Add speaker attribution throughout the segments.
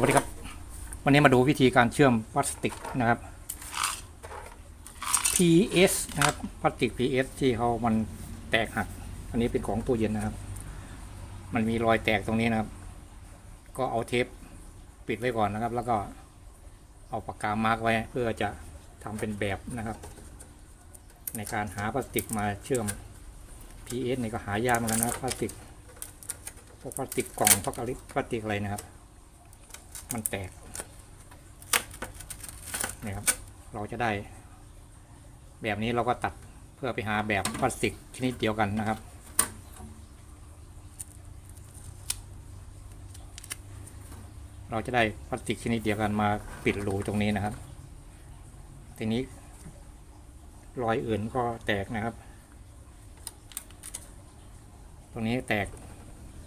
Speaker 1: สวัสดีครับ วันนี้มาดูวิธีการเชื่อมพลาสติกนะครับ PS นะครับพลาสติก PS ที่เขามันแตกหัก อันนี้เป็นของตู้เย็นนะครับ มันมีรอยแตกตรงนี้นะครับ ก็เอาเทปปิดไว้ก่อนนะครับ แล้วก็เอาปากกามาร์กไว้เพื่อจะทำเป็นแบบนะครับ ในการหาพลาสติกมาเชื่อม PS นี่ก็หายากเหมือนกันนะพลาสติกพวกพลาสติกกล่องพวกอะไรพลาสติกอะไรนะครับ มันแตกนี่ครับ เราจะได้ แบบนี้เราก็ตัดเพื่อไปหาแบบพลาสติกชนิดเดียวกันนะครับ เราจะได้พลาสติกชนิดเดียวกันมาปิดรูตรงนี้นะครับ ทีนี้รอยอื่นก็แตกนะครับ ตรงนี้แตก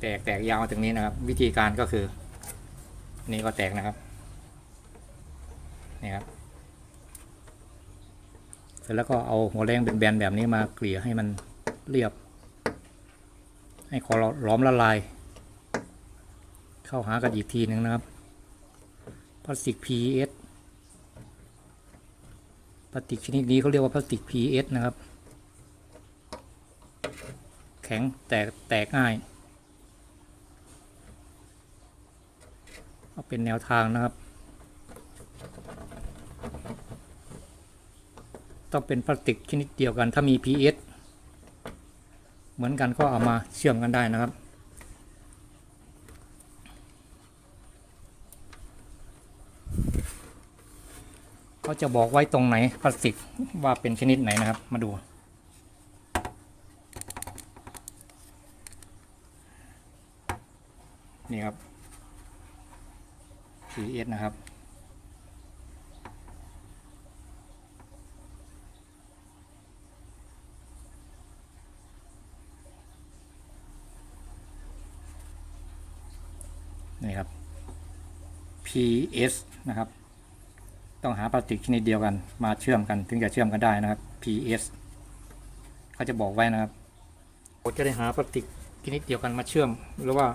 Speaker 1: แตกแตกยาวมาตรงนี้นะครับ วิธีการก็คือ นี่ก็แตกนะครับ นี่ครับ เสร็จแล้วก็เอาหัวแรงเป็นแบนๆแบบนี้มาเกลี่ยให้มันเรียบ ให้ขอล้อมละลาย เข้าหากันอีกทีหนึ่งนะครับ พลาสติก PS พลาสติกชนิดนี้เขาเรียกว่าพลาสติก PS นะครับ แข็งแตกแตกง่าย เอาเป็นแนวทางนะครับ ต้องเป็นพลาสติกชนิดเดียวกัน ถ้ามี PS เหมือนกันก็เอามาเชื่อมกันได้นะครับเขาจะบอกไว้ตรงไหนพลาสติกว่าเป็นชนิดไหนนะครับ มาดู นี่ครับ PS นะครับ นี่ครับ PS นะครับ ต้องหาพลาสติกชนิดเดียวกัน มาเชื่อมกันถึงจะเชื่อมกันได้นะครับ PS เขาจะบอกไว้นะครับผมจะได้หาพลาสติกชนิดเดียวกันมาเชื่อม หรือว่า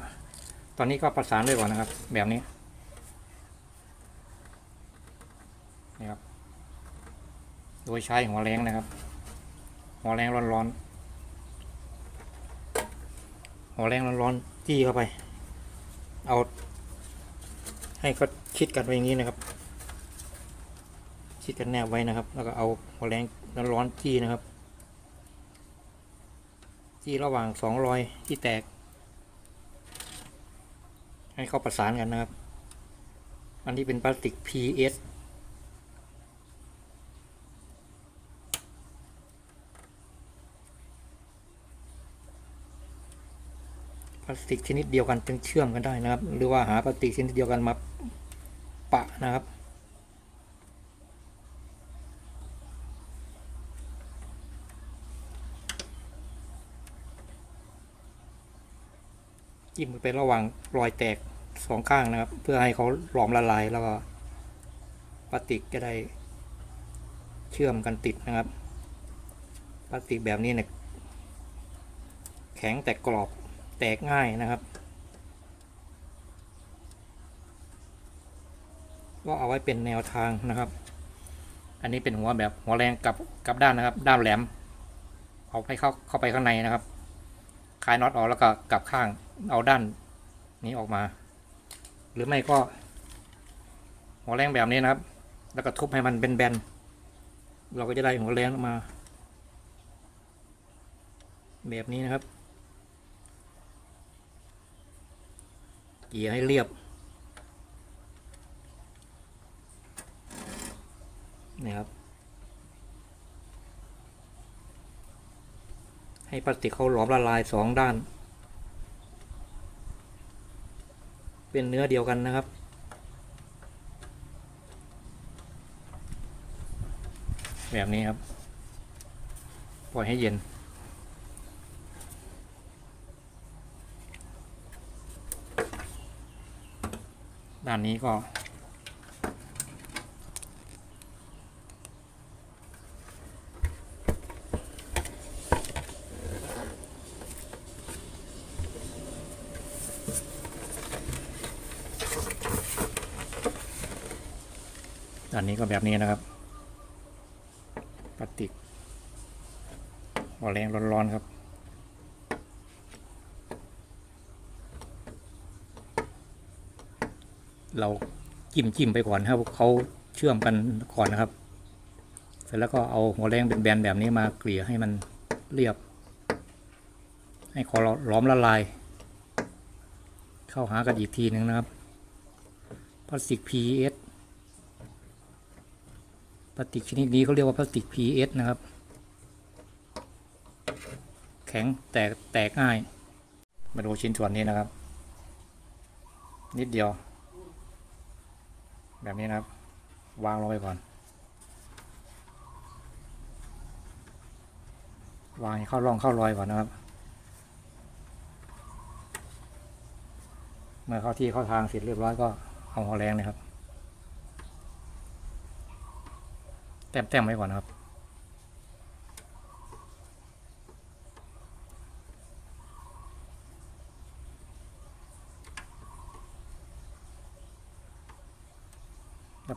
Speaker 1: ตอนนี้ก็ประสานไว้ก่อนนะครับ แบบนี้ครับ โดยใช้หัวแรงนะครับ หัวแรงร้อนๆ หัวแรงร้อนๆจี้เข้าไป เอา ให้เขาชิดกันไว้อย่างนี้นะครับ ชิดกันแนบไว้นะครับ แล้วก็เอาหัวแรงร้อนๆจี้นะครับจี้ระหว่างสองรอยที่แตก ให้เขาประสานกันนะครับ อันนี้เป็นพลาสติก PS พลา สติกชนิดเดียวกันจึงเชื่อมกันได้นะครับ หรือว่าหาพลาสติกชนิดเดียวกันมาปะนะครับจิ้มไประหว่างรอยแตกสองข้างนะครับ เพื่อให้เขาหลอมละลายแล้วก็พลาสติกจะได้เชื่อมกันติดนะครับพลาสติกแบบนี้เนี่ยแข็งแต่กรอบ แตกง่ายนะครับ ก็เอาไว้เป็นแนวทางนะครับ อันนี้เป็นหัวแบบหัวแรงกับกับด้านนะครับ ด้านแหลม เอาให้เข้าเข้าไปข้างในนะครับคลายน็อตออกแล้วก็กลับข้างเอาด้านนี้ออกมา หรือไม่ก็ หัวแรงแบบนี้นะครับ แล้วก็ทุบให้มันเป็นแบนๆเราก็จะได้หัวแรงออกมา แบบนี้นะครับ เกี่ยให้เรียบนี่ครับให้พลาสติกเขาหลอมละลายสองด้าน เป็นเนื้อเดียวกันนะครับ แบบนี้ครับ ปล่อยให้เย็น ด้านนี้ก็ ด้านนี้ก็แบบนี้นะครับพลาสติกหัวแรงร้อนๆครับ เราจิ้มจิ้มไปก่อนครับเขาเชื่อมกันก่อนนะครับ เสร็จแล้วก็เอาหัวแรงเป็นแบนแบบนี้มาเกลี่ยให้มันเรียบ ให้คอล้อมละลาย เข้าหากันอีกทีหนึ่งนะครับพลาสติก PES พลาสติกชนิดนี้เขาเรียกว่าพลาสติก PES นะครับ แข็งแตกแตกง่ายมาดูชิ้นส่วนนี้นะครับ นิดเดียว แบบนี้นะครับ วางลงไปก่อน วางให้เข้าร่องเข้ารอยก่อนนะครับ เมื่อเข้าที่เข้าทางเสร็จเรียบร้อยก็เอาหัวแรงนะครับ แต้มๆไว้ก่อนนะครับ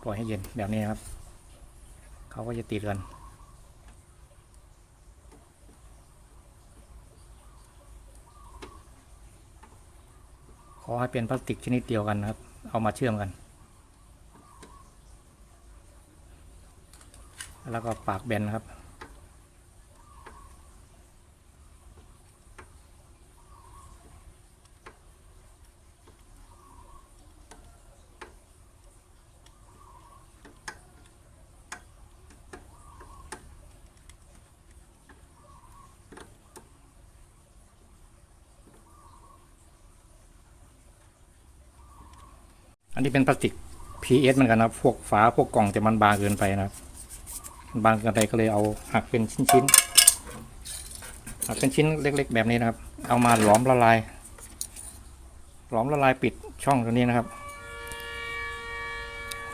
Speaker 1: ล่อยให้เย็นแบบนี้ครับเขาก็จะติดกันขอให้เป็นพลาสติกชนิดเดียวกันนะครับ เอามาเชื่อมกัน แล้วก็ปากแบนครับ อันนี้เป็นพลาสติก PS เหมือนกันนะครับพวกฝาพวกกล่องแต่มันบางเกินไปนะครับมันบางเกินไปก็เลยเอาหักเป็นชิ้นๆหักเป็นชิ้นเล็ก ๆ แบบนี้นะครับ เอามาหลอมละลาย หลอมละลายปิดช่องตรงนี้นะครับ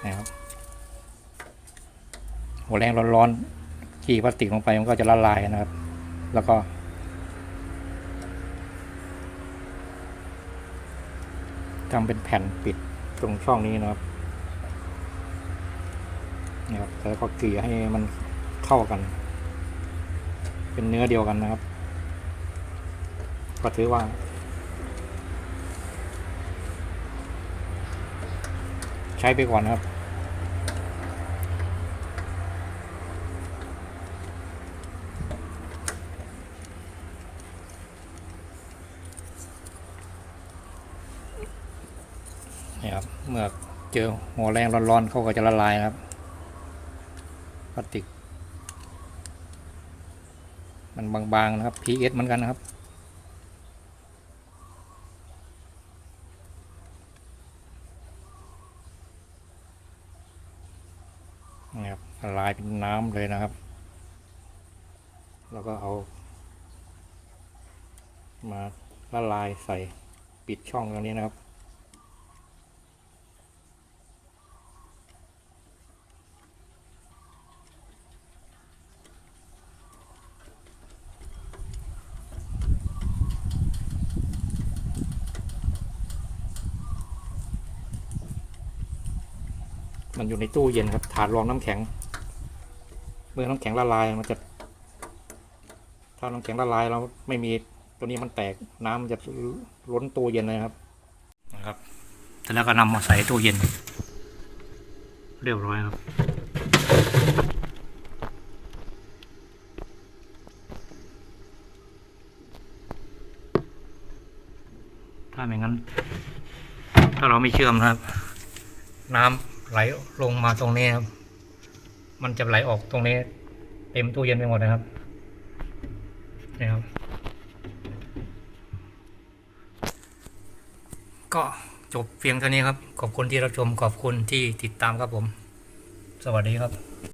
Speaker 1: นะครับหัวแรงร้อนๆที่พลาสติกลงไปมันก็จะละลายนะครับ แล้วก็ทำเป็นแผ่นปิด ตรงช่องนี้นะครับนี่ครับแล้วก็เกลี่ยให้มันเข้ากัน เป็นเนื้อเดียวกันนะครับ ก็ถือว่า ใช้ไปก่อนนะครับ นี่ครับ เมื่อเจอหัวแรงร้อนๆเขาก็จะละลายนะครับพลาสติก มันบางๆนะครับ PS เหมือนกันนะครับนี่ครับละลายเป็นน้ำเลยนะครับ แล้วก็เอา มาละลายใส่ปิดช่องตรงนี้นะครับ มันอยู่ในตู้เย็นครับ ถาดรองน้ำแข็ง เมื่อน้ำแข็งละลายมันจะ ถ้าน้ำแข็งละลายเราไม่มีตัวนี้มันแตกน้ำมันจะล้นตู้เย็นเลยครับนะครับเสร็จแล้วก็นำมาใส่ตู้เย็น เรียบร้อยครับถ้าไม่งั้น ถ้าเราไม่เชื่อมนะครับ น้ำ ไหลลงมาตรงนี้ครับ มันจะไหลออกตรงนี้ เต็มตู้เย็นไปหมดนะครับนี่ครับ ก็จบเพียงเท่านี้ครับ ขอบคุณที่รับชม ขอบคุณที่ติดตามครับผม สวัสดีครับ